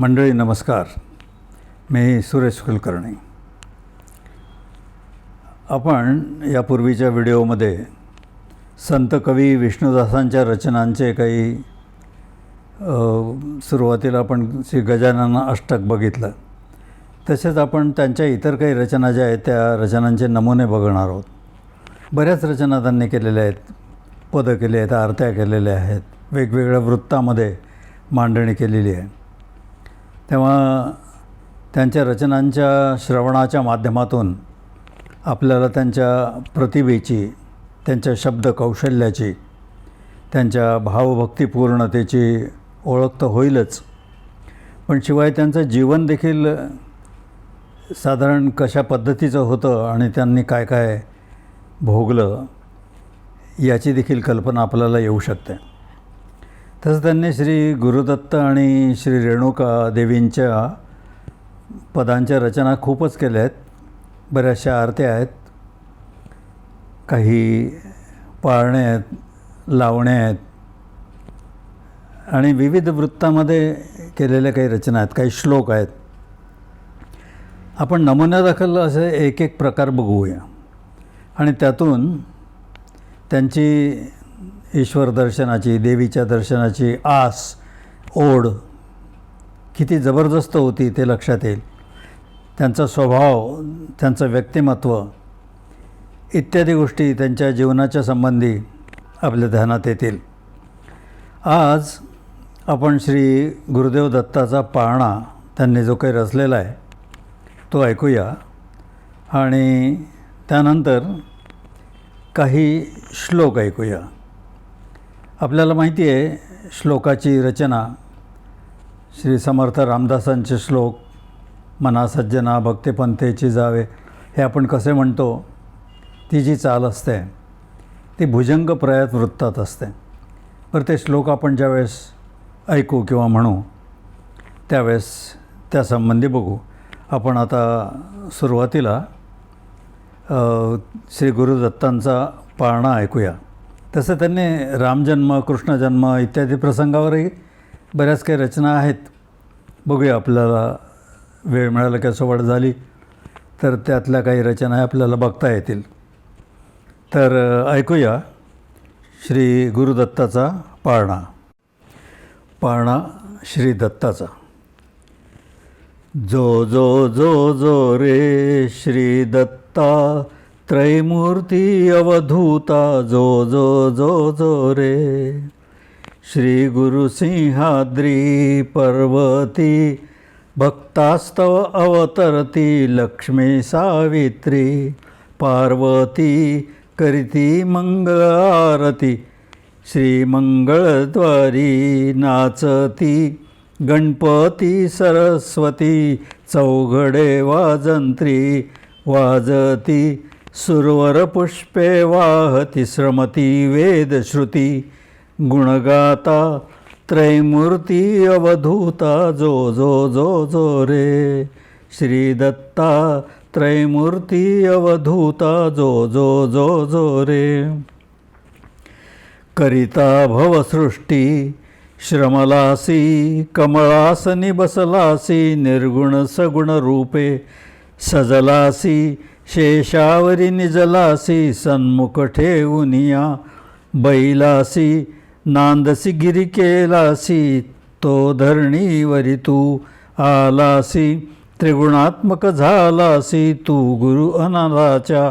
मंडळी नमस्कार. मी सुरेश कुलकर्णी. आपण यापूर्वीच्या व्हिडिओमध्ये संत कवी विष्णुदासांच्या रचनांचे काही सुरुवातीला आपण श्री गजानन अष्टक बघितलं. तसेच आपण त्यांच्या इतर काही रचना ज्या आहेत त्या रचनांचे नमुने बघणार आहोत. बऱ्याच रचना त्यांनी केलेल्या आहेत. पदं केली आहेत आरत्या केलेल्या आहेत. वेगवेगळ्या वृत्तामध्ये मांडणी केलेली आहे. तेव्हा त्यांच्या रचनांच्या श्रवणाच्या माध्यमातून आपल्याला त्यांच्या प्रतिभेची त्यांच्या शब्द कौशल्याची त्यांच्या भावभक्तीपूर्णतेची ओळख तर होईलच. पण शिवाय त्यांचं जीवन देखील साधारण कशा पद्धतीचं होतं आणि त्यांनी काय काय भोगलं याची देखील कल्पना आपल्याला येऊ शकते. तसं त्यांनी श्री गुरुदत्त आणि श्री रेणुका देवींच्या पदांच्या रचना खूपच केल्या आहेत. बऱ्याचशा आरत्या आहेत. काही पाळणे आहेत लावणे आहेत. आणि विविध वृत्तामध्ये केलेल्या काही रचना आहेत काही श्लोक आहेत. आपण नमुन्यादाखल असे एक एक प्रकार बघूया. आणि त्यातून त्यांची ईश्वर दर्शनाची देवीच्या दर्शनाची आस ओढ किती जबरदस्त होती ते लक्षात येईल. त्यांचा स्वभाव त्यांचं व्यक्तिमत्व इत्यादी गोष्टी त्यांच्या जीवनाच्या संबंधी आपल्या ध्यानात येतील. आज आपण श्री गुरुदेव दत्ताचा पाळणा त्यांनी जो काही रचलेला आहे तो ऐकूया. आणि त्यानंतर काही श्लोक ऐकूया. आपल्याला माहिती आहे श्लोकाची रचना श्री समर्थ रामदासांचे श्लोक मना सज्जना भक्तिपंथेची जावे हे आपण कसे म्हणतो ती जी चाल असते ती भुजंग प्रयात वृत्तात असते. बरं ते श्लोक आपण ज्यावेळेस ऐकू किंवा म्हणू त्यावेळेस त्यासंबंधी बघू. आपण आता सुरुवातीला श्री गुरुदत्तांचा पाळणा ऐकूया. तसं त्यांनी रामजन्म कृष्णजन्म इत्यादी प्रसंगावरही बऱ्याच काही रचना आहेत. बघूया आपल्याला वेळ मिळाला की सवड झाली तर त्यातल्या काही रचना आपल्याला बघता येतील. तर ऐकूया श्री गुरुदत्ताचा पाळणा. पाळणा श्री दत्ताचा. जो जो जो जो रे श्री दत्ता त्रैमूर्ती अवधूता जो जो जो जो रे। श्री गुरुसिंहाद्री पर्वती भक्तास्तव अवतरती लक्ष्मी सावित्री पार्वती करिती मंगळ आरती श्रीमंगळद्वारी नाचती गणपती सरस्वती चौघडे वाजंत्री वाजती सुरवरपुष्पे वाहति श्रमती वेदश्रुती गुणगाता त्रैमूर्ती अवधूता जो जो जो जो रे। श्रीदत्ता त्रैमूर्ती अवधूता जो जो जो जो रे। करिता भवसृष्टी श्रमलासी कमळासनी बसलासी निर्गुण सगुण रूपे सजलासी शेषावरी निजलासी सन्मुख ठेवूनिया बैलासी नांदसी गिरी केलासी तो धरणीवरी तू आलासी त्रिगुणात्मक झालासी तू गुरु अनाथाच्या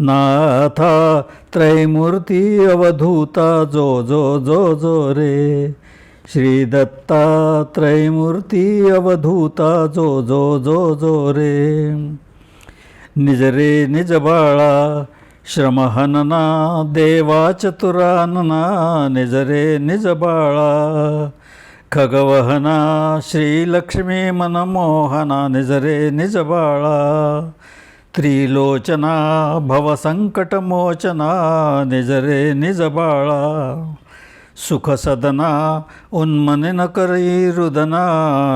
नाथा त्रैमूर्ती अवधूता जो जो जो जो रे. श्री दत्ता त्रैमूर्ती अवधूता जो जो जो जो रे. निज रे निज बाळा श्रमहनना देवा चतुरानना निज रे निज बाळा. खगवहना श्रीलक्ष्मी मनमोहना निज रे निज बाळा. त्रिलोचना भवसङ्कटमोचना निज रे निज बाळा. सुखसदना उन्मनिनकरी करी रुदना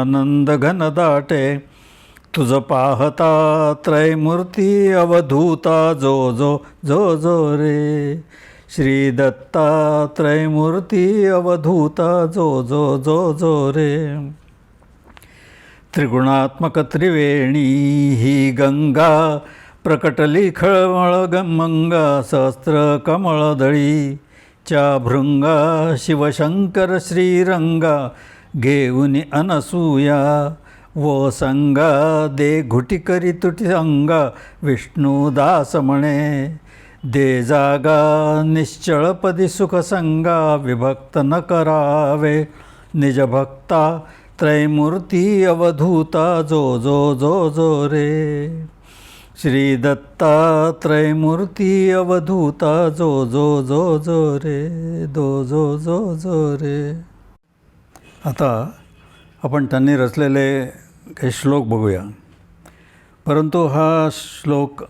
नंद दाटे तुझ पाहता त्रैमूर्ती अवधूता जो जो जो जो रे. श्री दत्तात्रयमूर्ती अवधूता जो जो जो जो रे. त्रिगुणात्मक त्रिवेणी ही गंगा प्रकटली खळमळ गमंगा सहस्त्र कमळदळी च्या भृंगा शिवशंकर श्रीरंगा घेऊन अनसूया. वो संगा दे घुटी करी तुटी अंग विष्णुदास म्हणे. दे जागा निश्चळपदी सुखसंगा विभक्त न करावे. निज भक्ता त्रैमूर्ती अवधूता जो जो जो जो रे. श्री दत्तात्रयमूर्ती अवधूता जो जो जो जो रे. दो जो जो जो रे. आता आपण त्यांनी रचलेले काही श्लोक बघूया. परंतु हा श्लोक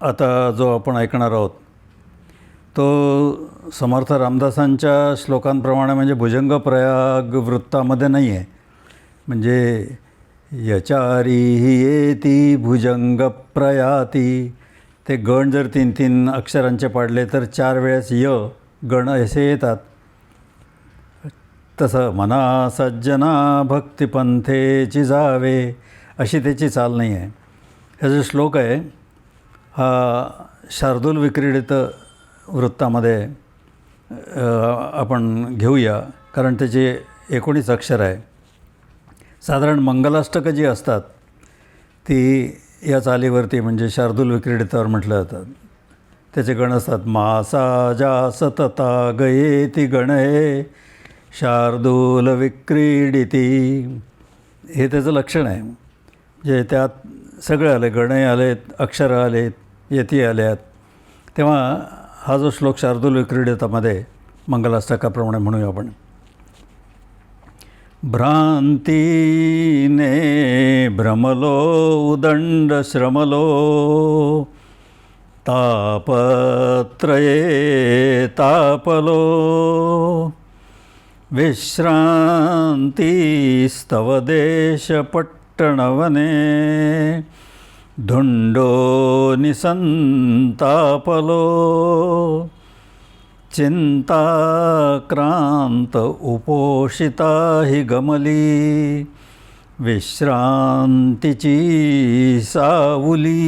आता जो आपण ऐकणार आहोत तो समर्थ रामदासांच्या श्लोकांप्रमाणे म्हणजे भुजंग प्रयाग वृत्तामध्ये नाही आहे म्हणजे यचारी ही येती भुजंग प्रयाती. ते गण जर तीन तीन अक्षरांचे पाडले तर चार वेळेस य गण असे येतात. तसं मना सज्जना भक्तिपंथेची जावे अशी त्याची चाल नाही आहे. हा जो श्लोक आहे हा शार्दूल विक्रीडित वृत्तामध्ये आपण घेऊया कारण त्याचे एकोणीस अक्षर आहे. साधारण मंगलाष्टकं जी असतात ती या चालीवरती म्हणजे शार्दूल विक्रीडितावर म्हटलं जातात त्याचे गण असतात मासा जा सतता गये ती गण हे शार्दूल विक्रीडिती. हे त्याचं लक्षण आहे. जे त्यात सगळे आले गणे आलेत अक्षरं आलेत यती आल्यात. तेव्हा हा जो श्लोक शार्दूल विक्रीडितामध्ये मंगलाष्टकाप्रमाणे म्हणूया आपण. भ्रांतीने भ्रमलो उदंड श्रमलो. तापत्रये तापलो. विश्रान्तिस्तव देशपट्टणवने धुण्डो निसन्तापलो चिन्ताक्रान्त उपोषिता हि गमली विश्रान्तिची सावुली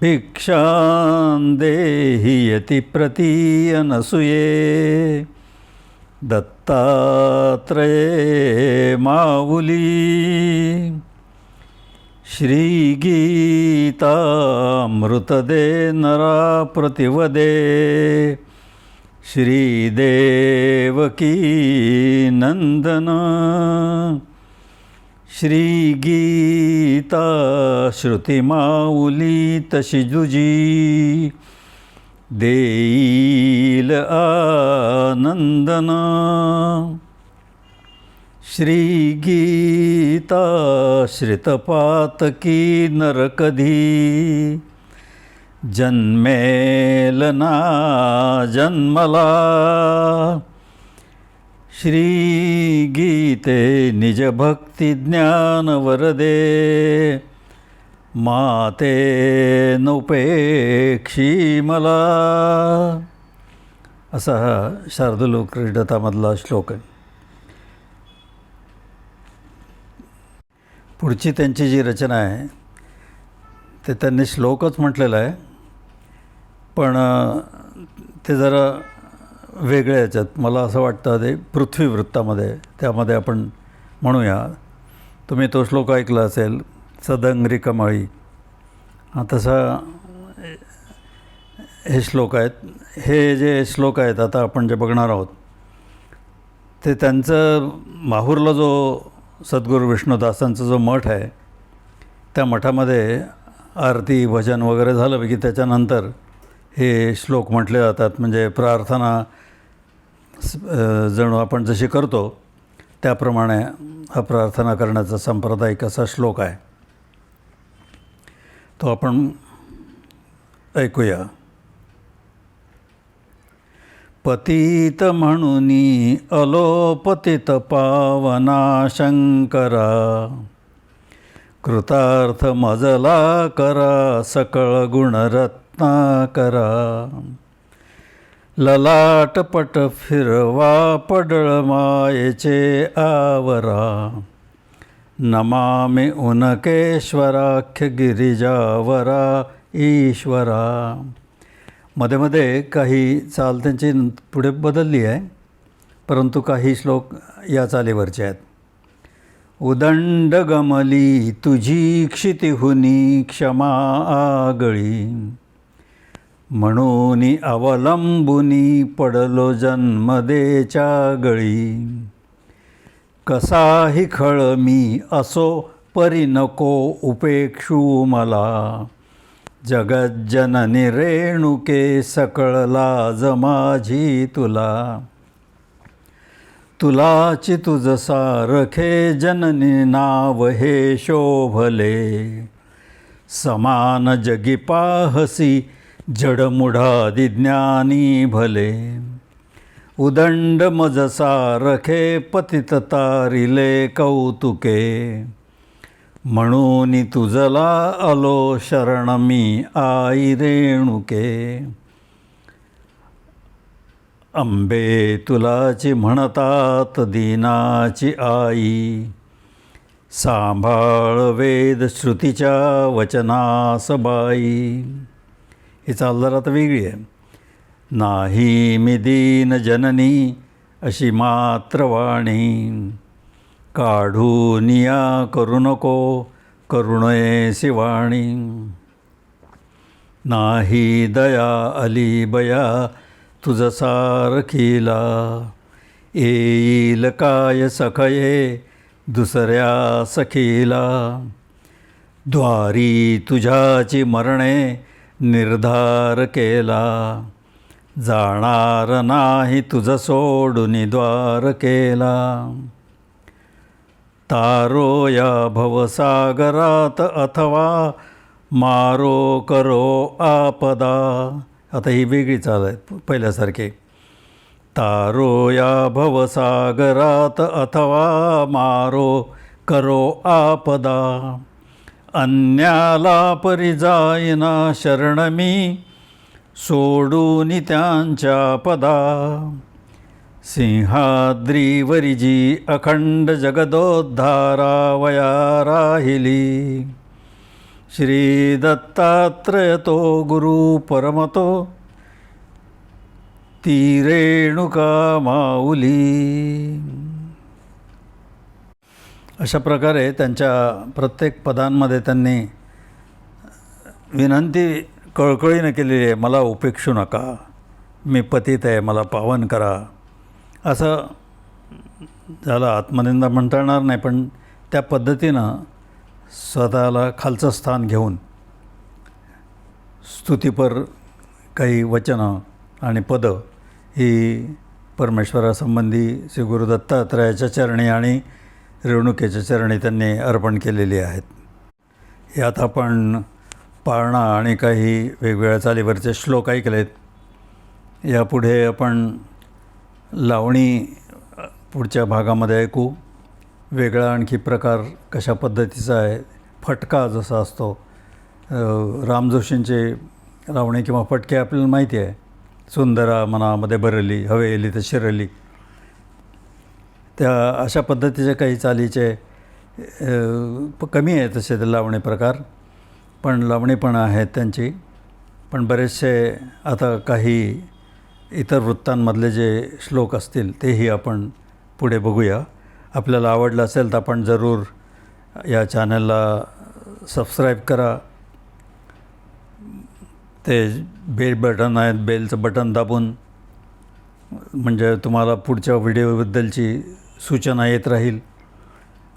भिक्षां देहि यति प्रतीयनसूये दत्तात्रये माऊली श्रीगीतामृतदे नरा प्रतिवदे श्रीदेवकी नंदन श्रीगीता श्रुतिमाऊली तशी जुजी। देईल आनंदना. श्रीगीता श्रितपातकी नरकधी. जन्मेल ना जन्मला. श्रीगीते निजभक्ती ज्ञान वरदे माते नौपेक्षी मला. असा हा शार्दूल क्रीडतामधला श्लोक आहे. पुढची त्यांची जी रचना आहे ते त्यांनी श्लोकच म्हटलेलं आहे पण ते जरा वेगळे याच्यात. मला असं वाटतं ते पृथ्वीवृत्तामध्ये त्यामध्ये आपण म्हणूया. तुम्ही तो श्लोक ऐकला असेल सदंगरी कमळी हा तसा हे श्लोक आहेत. हे जे श्लोक आहेत आता आपण जे बघणार आहोत ते त्यांचं माहूरला जो सद्गुरू विष्णुदासांचा जो मठ आहे त्या मठामध्ये आरती भजन वगैरे झालं की त्याच्यानंतर हे श्लोक म्हटले जातात. म्हणजे प्रार्थना जणू आपण जशी करतो त्याप्रमाणे हा प्रार्थना करण्याचा सांप्रदायिक असा श्लोक आहे. तो आपण ऐकूया. पतित म्हणून अलोपतित पावना शंकरा. कृतार्थ मजला करा सकळ गुणरत्ना करा. ललाटपट फिरवा पडळ मायेचे आवरा. नमामि उनकेश्वराख्य गिरिजावरा ईश्वरा. मध्ये मध्ये काही चाल त्यांची पुढे बदलली आहे परंतु काही श्लोक या चालीवरचे आहेत. उदंड गमली तुझी क्षितिहुनी क्षमा आगळी. म्हणून अवलंबुनी पडलो जन्मदेच्या गळी कसाही खळ मी असो परी नको उपेक्षू मला. जगज्जननी रेणुके सकळ लाज माझी तुला. तुलाची तुझ सारखे जननी नाव हे शोभले. समान जगी पाहसी जडमुढादि ज्ञानी भले. उदंड मजसारखे पतित तारिले कौतुके। म्हणून तुझला आलो शरण मी आई रेणुके। अंबे तुलाची म्हणतात दीनाची आई। सांभाळ वेद श्रुतीच्या वचनास बाई। ही चाल जरा आता वेगळी आहे. नाही मी दीन जननी अशी मात्र वाणी काढून या करू नको करुणये वाणी नाही दया अली बया तुझं सारखीला. येईल काय सखये दुसऱ्या सखीला. द्वारी तुझ्याची मरणे निर्धार केला. जाणार नाही तुझं सोडून द्वार केला तारो या भवसागरात अथवा मारो करो आपदा. आता ही वेगळी चाल आहे पहिल्यासारखे. तारो या भवसागरात अथवा मारो करो आपदा. अन्याला परी जाईना शरण मी. सोडून त्यांच्या पदा सिंहाद्रीवरिजी अखंड जगदोद्धारावया राहिली श्री दत्तात्रय तो गुरु परमतो ती रेणुका माऊली अशा प्रकारे त्यांच्या प्रत्येक पदांमध्ये त्यांनी विनंती कळकळीनं केलेली आहे मला उपेक्षू नका. मी पतित आहे मला पावन करा. असं झालं. आत्मनिंदा म्हणता येणार नाही पण त्या पद्धतीनं स्वतःला खालचं स्थान घेऊन स्तुतीपर काही वचनं आणि पदं ही परमेश्वरासंबंधी श्री गुरु दत्तात्रयाच्या चरणी आणि रेणुकेच्या चरणी त्यांनी अर्पण केलेली आहेत. यात आपण पाळणा आणि काही वेगवेगळ्या चालीवरचे श्लोक ऐकलेत. यापुढे आपण लावणी पुढच्या भागामध्ये ऐकू. वेगळा आणखी प्रकार कशा पद्धतीचा आहे? फटका जसा असतो. राम जोशींचे लावणी किंवा फटके आपल्याला माहिती आहे. सुंदरा मनामध्ये भरली हवेली तर शिरली. त्या अशा पद्धतीचे काही चालीचे प- कमी आहे तसे ते लावणी प्रकार. पण लावणी पण आहेत त्यांची. पण बरेचसे आता काही इतर वृत्तांमधले जे श्लोक असतील तेही आपण पुढे बघूया. आपल्याला आवडलं असेल तर आपण जरूर या चॅनलला सबस्क्राईब करा. ते बेल बटन आहेत बेलचं बटन दाबून. म्हणजे तुम्हाला पुढच्या व्हिडिओबद्दलची सूचना येत राहील.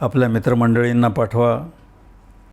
आपल्या मित्रमंडळींना पाठवा.